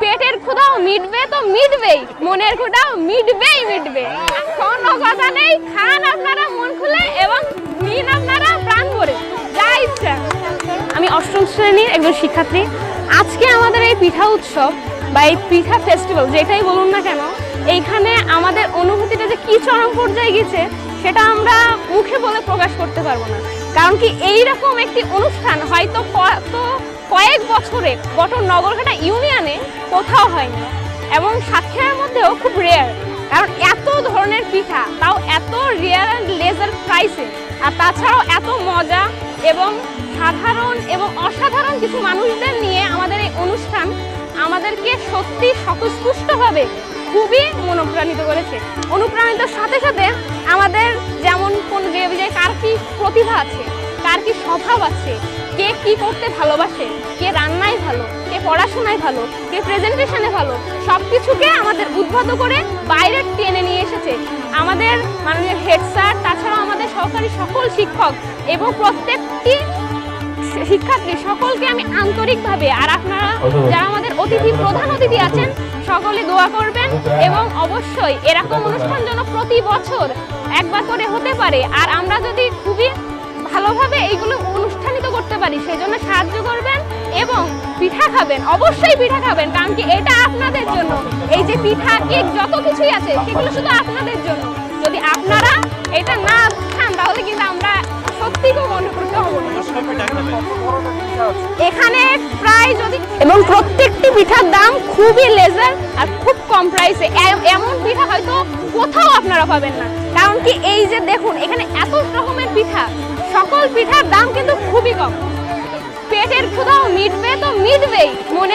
পেটের ক্ষুধাও মিটবে তো মিটবেই, মনের ক্ষুধাও মিটবেই মিটবে। কোনো কথা নেই, খান আপনারা মন খুলে এবং নিন আপনারা প্রাণ ভরে। যা ইচ্ছা। আমি অষ্টম শ্রেণির একজন শিক্ষার্থী। আজকে আমাদের এই পিঠা উৎসব বা এই পিঠা ফেস্টিভ্যাল যেটাই বলুন না কেন, এইখানে আমাদের অনুভূতিটা যে কী চরম পর্যায়ে গেছে সেটা আমরা মুখে বলে প্রকাশ করতে পারব না। কারণ কি এই রকম একটি অনুষ্ঠান হয়তো কত কয়েক বছরে গোটা নগরঘাটা ইউনিয়নে কোথাও হয়নি। এবং সাতক্ষীরার মধ্যেও খুব রেয়ার কারণ এত ধরনের পিঠা, তাও এত রেয়ার অ্যান্ড লেজার প্রাইসে আর তাছাড়াও এত মজা এবং সাধারণ এবং অসাধারণ কিছু মানুষদের নিয়ে আমাদের এই অনুষ্ঠান আমাদেরকে সত্যি স্বতঃস্ফূর্তভাবে খুবই মনোপ্রাণিত করেছে। অনুপ্রাণিতর সাথে সাথে আমাদের যেমন কোন যে কার কি প্রতিভা আছে কি স্বভাব আছে? কে কি করতে ভালোবাসে? কে রান্নায় ভালো? কে পড়াশোনায় ভালো? কে প্রেজেন্টেশনে ভালো? সব কিছুকে আমাদের উদ্বুদ্ধ করে বাইরে টেনে নিয়ে এসেছে। আমাদের মাননীয় হেড স্যার তাছাড়াও আমাদের সহকারী সকল শিক্ষক এবং প্রত্যেকটি শিক্ষার্থী সকলকে আমি আন্তরিকভাবে আর আপনারা যারা আমাদের অতিথি প্রধান অতিথি আছেন সকলে দোয়া করবেন এবং অবশ্যই এরকম অনুষ্ঠান যেন প্রতি বছর একবার করে হতে পারে। আর আমরা যদি খুবই ভালোভাবে এইগুলো অনুষ্ঠানিত করতে পারি সেই জন্য সাহায্য করবেন এবং পিঠা খাবেন, অবশ্যই পিঠা খাবেন, কারণ কি এটা আপনাদের জন্য। এই যে পিঠা, কেক, যত কিছুই আছে, সেগুলো শুধু আপনাদের জন্য। যদি আপনারা এটা না খান, তাহলে কিন্তু আমরা সত্যি খুব অনুপ্রুত হব এখানে প্রায় যদি এবং প্রত্যেকটি পিঠার দাম খুবই লেজার আর খুব কম প্রাইসে এমন পিঠা হয়তো কোথাও আপনারা পাবেন না। কারণ কি এই যে দেখুন, এখানে পিঠার দাম কিন্তু খুবই কম। পেটের ক্ষুধাও মিটবে তো মিটবেই মিটবে